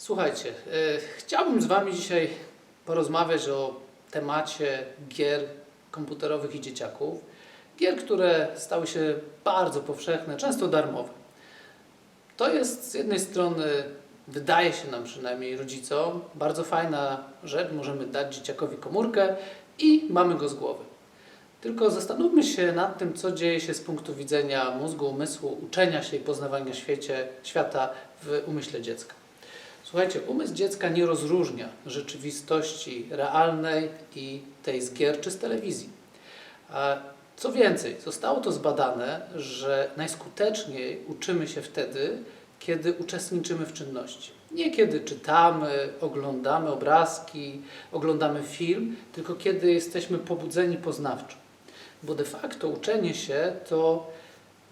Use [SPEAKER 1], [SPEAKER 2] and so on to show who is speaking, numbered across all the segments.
[SPEAKER 1] Słuchajcie, e, chciałbym z Wami dzisiaj porozmawiać o temacie gier komputerowych i dzieciaków. Gier, które stały się bardzo powszechne, często darmowe. To jest z jednej strony, wydaje się nam przynajmniej rodzicom, bardzo fajna rzecz. Możemy dać dzieciakowi komórkę i mamy go z głowy. Tylko zastanówmy się nad tym, co dzieje się z punktu widzenia mózgu, umysłu, uczenia się i poznawania świecie, świata w umyśle dziecka. Słuchajcie, umysł dziecka nie rozróżnia rzeczywistości realnej i tej z gier czy z telewizji. Co więcej, zostało to zbadane, że najskuteczniej uczymy się wtedy, kiedy uczestniczymy w czynności. Nie kiedy czytamy, oglądamy obrazki, oglądamy film, tylko kiedy jesteśmy pobudzeni poznawczo. Bo de facto uczenie się to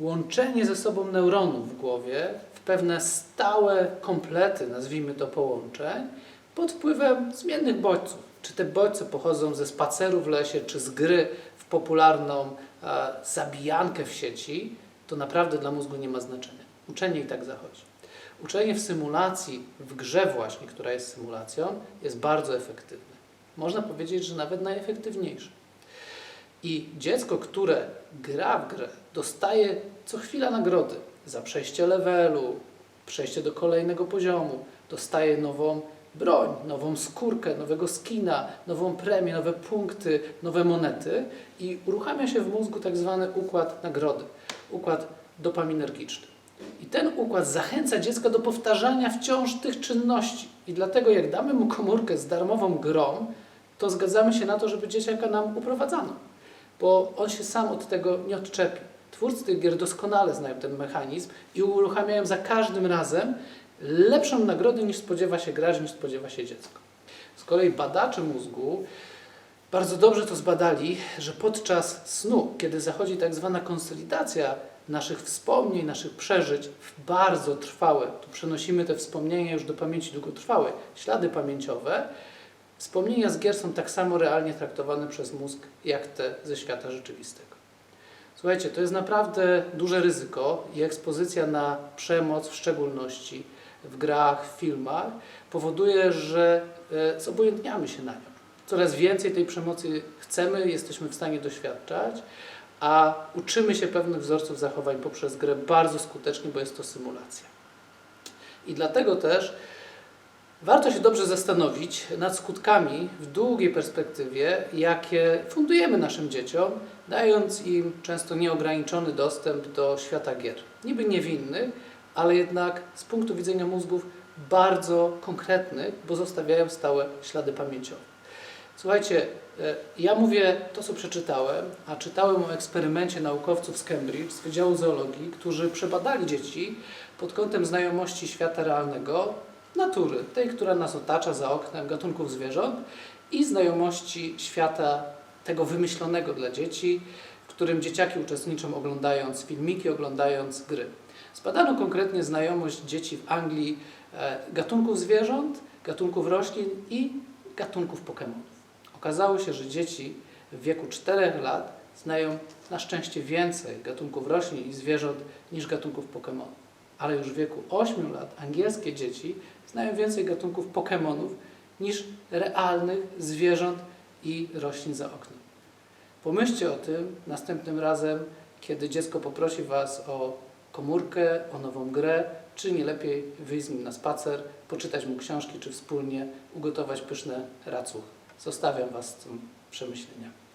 [SPEAKER 1] łączenie ze sobą neuronów w głowie pewne stałe komplety, nazwijmy to połączeń, pod wpływem zmiennych bodźców. Czy te bodźce pochodzą ze spaceru w lesie, czy z gry w popularną e, zabijankę w sieci, to naprawdę dla mózgu nie ma znaczenia. Uczenie i tak zachodzi. Uczenie w symulacji, w grze właśnie, która jest symulacją, jest bardzo efektywne. Można powiedzieć, że nawet najefektywniejsze. I dziecko, które gra w grę, dostaje co chwila nagrody za przejście levelu, przejście do kolejnego poziomu, dostaje nową broń, nową skórkę, nowego skina, nową premię, nowe punkty, nowe monety i uruchamia się w mózgu tak zwany układ nagrody, układ dopaminergiczny. I ten układ zachęca dziecko do powtarzania wciąż tych czynności. I dlatego jak damy mu komórkę z darmową grą, to zgadzamy się na to, żeby dzieciaka nam uprowadzano bo on się sam od tego nie odczepi. Twórcy tych gier doskonale znają ten mechanizm i uruchamiają za każdym razem lepszą nagrodę niż spodziewa się gracz, niż spodziewa się dziecko. Z kolei badacze mózgu bardzo dobrze to zbadali, że podczas snu, kiedy zachodzi tak zwana konsolidacja naszych wspomnień, naszych przeżyć w bardzo trwałe, tu przenosimy te wspomnienia już do pamięci długotrwałej, ślady pamięciowe, Wspomnienia z gier są tak samo realnie traktowane przez mózg, jak te ze świata rzeczywistego. Słuchajcie, to jest naprawdę duże ryzyko i ekspozycja na przemoc, w szczególności w grach, w filmach, powoduje, że e, zobojętniamy się na nią. Coraz więcej tej przemocy chcemy, jesteśmy w stanie doświadczać, a uczymy się pewnych wzorców zachowań poprzez grę bardzo skutecznie, bo jest to symulacja. I dlatego też Warto się dobrze zastanowić nad skutkami w długiej perspektywie, jakie fundujemy naszym dzieciom, dając im często nieograniczony dostęp do świata gier. Niby niewinnych, ale jednak z punktu widzenia mózgów bardzo konkretnych, bo zostawiają stałe ślady pamięciowe. Słuchajcie, e, ja mówię to, co przeczytałem, a czytałem o eksperymencie naukowców z Cambridge, z Wydziału Zoologii, którzy przebadali dzieci pod kątem znajomości świata realnego natury, tej, która nas otacza za oknem, gatunków zwierząt i znajomości świata tego wymyślonego dla dzieci, w którym dzieciaki uczestniczą oglądając filmiki, oglądając gry. Zbadano konkretnie znajomość dzieci w Anglii e, gatunków zwierząt, gatunków roślin i gatunków Pokemonów. Okazało się, że dzieci w wieku 4 lat znają na szczęście więcej gatunków roślin i zwierząt niż gatunków Pokemonów. Ale już w wieku 8 lat angielskie dzieci znają więcej gatunków Pokemonów niż realnych zwierząt i roślin za oknem. Pomyślcie o tym następnym razem, kiedy dziecko poprosi Was o komórkę, o nową grę, czy nie lepiej wyjść z nim na spacer, poczytać mu książki, czy wspólnie ugotować pyszne racuchy. Zostawiam Was z tym przemyślenia.